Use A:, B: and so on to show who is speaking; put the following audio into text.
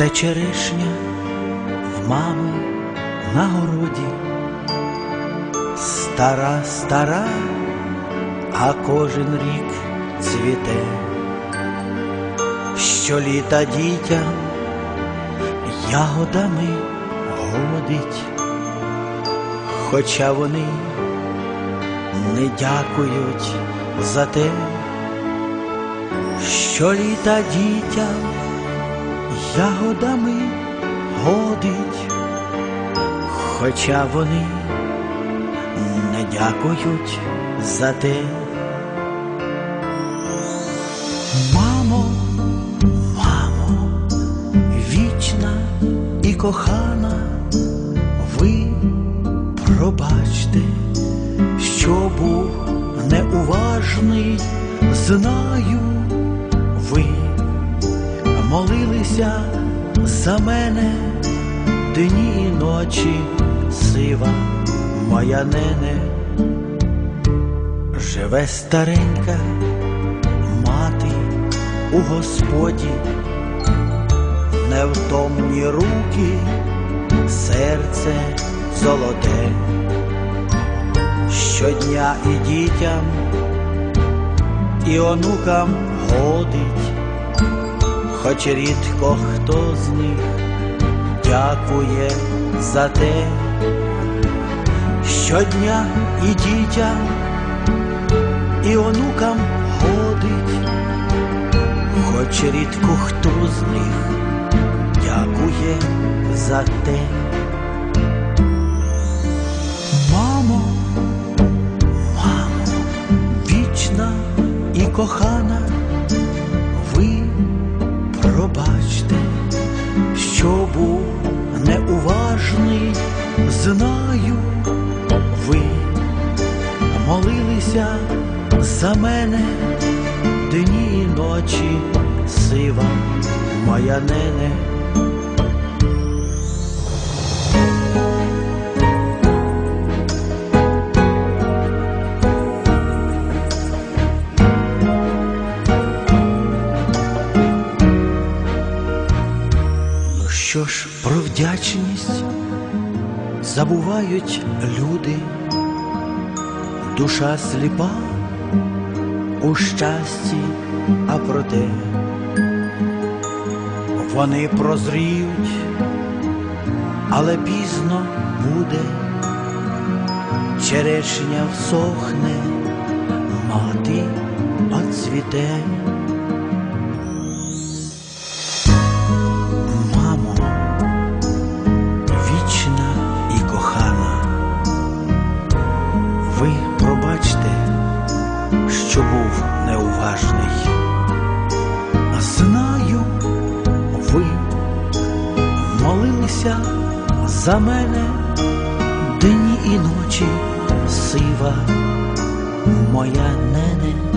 A: Росте черешня в мами на городі, стара, стара, а кожен рік цвіте, щоліта дітям ягодами годить, хоча вони не дякують за те, що літа дітям ягодами годить, хоча вони не дякують за те. Мамо, мамо, вічна і кохана, ви пробачте, що був неуважний, знаю, ви молилися за мене дні і ночі, сива моя нене, живе старенька мати у Господі, невтомні руки, серце золоте, щодня і дітям, і онукам годить, хоч рідко хто з них дякує за те, щодня і дітям, і онукам годить, хоч рідко хто з них дякує за те. Мамо, мамо, вічна і кохана, пробачте, що був неуважний, знаю, ви молилися за мене дні і ночі, сива моя нене. Що ж про вдячність забувають люди, душа сліпа у щасті, а проте вони прозріють, але пізно буде, черешня всохне, мати оцвіте. Ви пробачте, що був неуважний. Знаю, ви молилися за мене дні і ночі, сива моя нене.